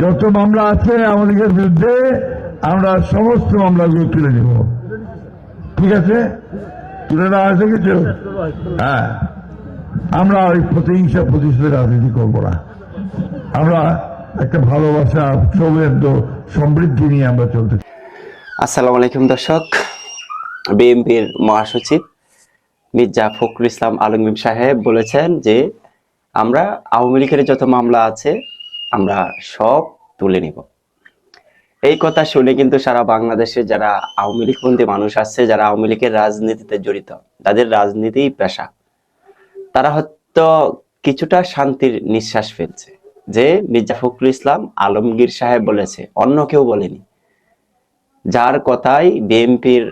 যত মামলা আছে আমাদের বিরুদ্ধে আমরা সমস্ত মামলাগুলো তুলে নেব। ঠিক আছে? তুলে নেওয়া আছে কিছু? হ্যাঁ। আমরা ওই প্রতিহিংসা প্রতিশোধের রাজনীতি করব না। আমরা একটা ভালোবাসা সৌহার্দ্য সমৃদ্ধি নিয়ে আমরা চলতে। আসসালামু আলাইকুম দর্শক। বিএনপির মহাসচিব মির্জা ফখরুল ইসলাম আলমগীর সাহেব বলেছেন যে, আমরা আওয়ামী লীগের যত মামলা আছে আমরা সব তুলে নিব। এই কথা শুনে কিন্তু সারা বাংলাদেশে যারা আওয়ামী লীগপন্থী মানুষ আছে, যারা আওয়ামী লীগের রাজনীতিতে জড়িত, তাদের রাজনীতি পেশা। তারা হয়তো কিছুটা শান্তির নিঃশ্বাস ফেলছে যে মির্জা ফখরুল ইসলাম আলমগীর সাহেব বলেছে, অন্য কেউ বলেনি। যার কথাই বিএনপির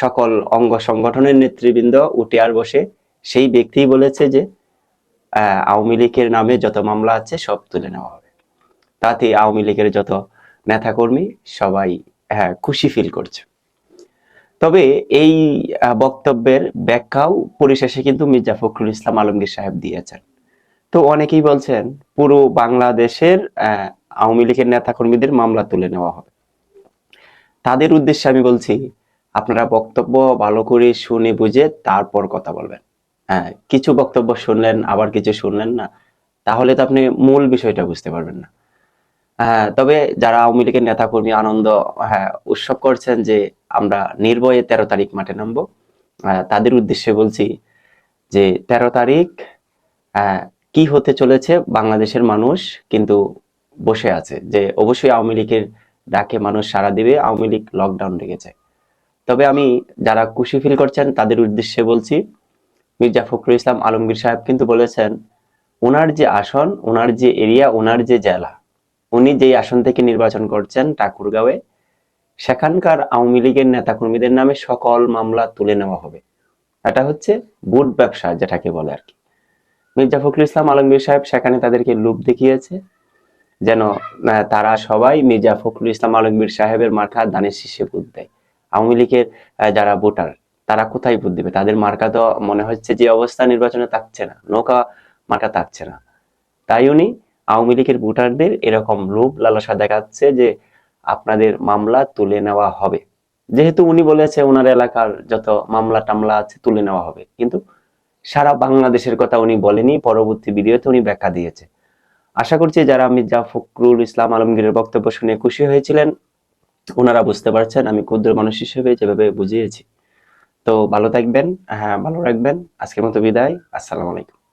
সকল অঙ্গ সংগঠনের নেতৃবৃন্দ উঠে আর বসে, সেই ব্যক্তিই বলেছে যে আওয়ামী লীগের নামে যত মামলা আছে সব তুলে নেওয়া হবে। তাতে আওয়ামী লীগের যত নেতাকর্মী সবাই হ্যাঁ, খুশি ফিল করছে। তবে এই বক্তব্যের ব্যাখ্যাও পরিশেষে কিন্তু মির্জা ফখরুল ইসলাম আলমগীর সাহেব দিয়েছেন। তো অনেকেই বলছেন পুরো বাংলাদেশের আওয়ামী লীগের নেতাকর্মীদের মামলা তুলে নেওয়া হবে। তাদের উদ্দেশ্যে আমি বলছি আপনারা বক্তব্য ভালো করে শুনে বুঝে তারপর কথা বলবেন। কিছু বক্তব্য শুনলেন, আবার কিছু শুনলেন না, তাহলে তো আপনি মূল বিষয়টা বুঝতে পারবেন না। হ্যাঁ তবে যারা আওয়ামী লীগের নেতাকর্মী আনন্দ হ্যাঁ উৎসব করছেন যে আমরা নির্ভয়ে তেরো তারিখ মাঠে নামবো তাদের উদ্দেশ্যে বলছি যে তেরো তারিখ কি হতে চলেছে বাংলাদেশের মানুষ কিন্তু বসে আছে যে অবশ্যই আওয়ামী লীগের ডাকে মানুষ সাড়া দিবে, আওয়ামী লীগ লকডাউন রেখেছে। তবে আমি যারা খুশি ফিল করছেন তাদের উদ্দেশ্যে বলছি মির্জা ফখরুল ইসলাম আলমগীর সাহেব কিন্তু বলেছেন, ওনার যে আসন, ওনার যে এরিয়া, ওনার যে জেলা, উনি যেই আসন থেকে নির্বাচন করছেন ঠাকুরগাঁওয়ে, সেখানকার আওয়ামী লীগের নেতাকর্মীদের নামে সকল মামলা তুলে নেওয়া হবে। এটা হচ্ছে বুট ব্যবসা, যেটাকে বলে আর কি। মির্জা ফখরুল ইসলাম আলমগীর সাহেব সেখানে তাদেরকে লোভ দেখিয়েছে, যেন তারা সবাই মির্জা ফখরুল ইসলাম আলমগীর সাহেবের মাথা দানের শীর্ষে ভোট দেয়। আওয়ামী লীগের যারা ভোটার তারা কোথায় ভোট দিবে? তাদের মার্কা তো মনে হচ্ছে যে অবস্থা নির্বাচনে থাকছে না। নৌকা মার্কা থাকছে না। তাই উনি আওয়ামী লীগের ভোটারদের এরকম লোভ লালসা দেখাচ্ছে যে আপনাদের মামলা তুলে নেওয়া হবে। যেহেতু উনি বলেছে ওনার এলাকার যত মামলা টামলা আছে তুলে নেওয়া হবে। কিন্তু সারা বাংলাদেশের কথা উনি বলেনি, পরবর্তী ভিডিওতে উনি ব্যাখ্যা দিয়েছে। আশা করছি যারা মির্জা ফখরুল ইসলাম আলমগীরের বক্তব্য শুনে খুশি হয়েছিলেন, ওনারা বুঝতে পারছেন আমি ক্ষুদ্র মানুষ হিসেবে যেভাবে বুঝিয়েছি। তো ভালো থাকবেন হ্যাঁ ভালো রাখবেন। আজকের মতো বিদায় আসসালামু আলাইকুম।